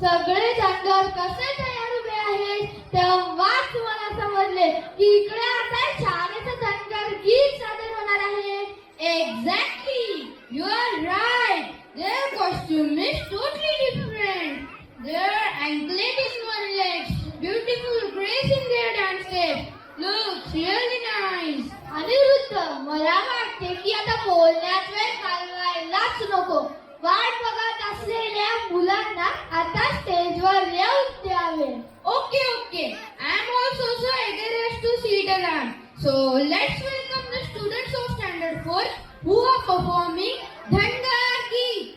सगळे तर कसे तयार उभे आहेत तेव्हाच मला समजले की इकडे आता शाळेचं धनगर गीत सादर होणार आहे. Exactly you are right their costume is totally different their anklet is one legs beautiful grace in their dance step look really nice Aniruddh मला वाटते की आता बोलण्यात वेळ घालवायलाच नको. वाट बघत असलेल्या मुलांना आता स्टेजवर येऊ द्यावे Okay, okay. I am also so eager to see the land. So let's welcome the students of Standard 4 who are performing Dhangar Geet.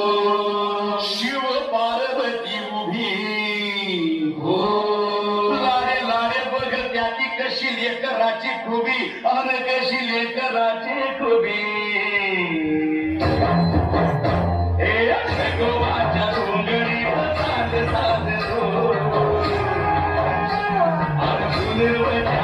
बघ त्याची कशी लेकराची खुबी? अन कशी लेकराची खुबी? हे डोंगरी साध साध हो अर्जुनवच्या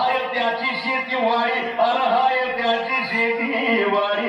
हाय त्याची शेती वाडी अर हाय त्याची शेती वाडी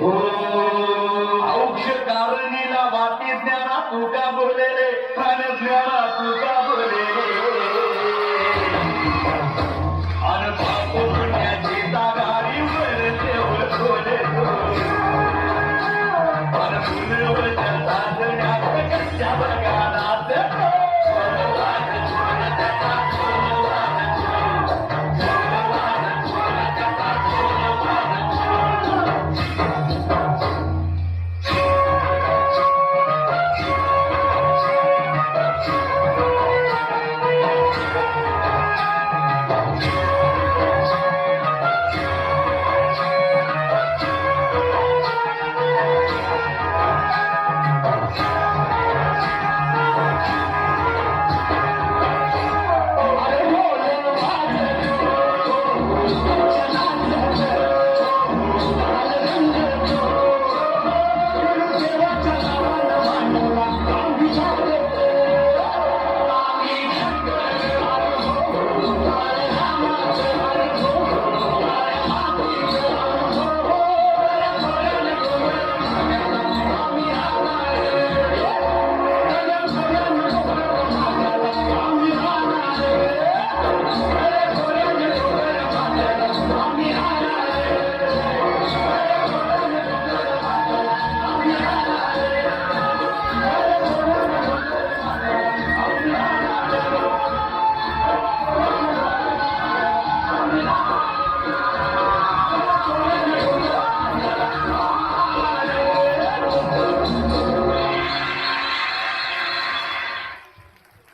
हो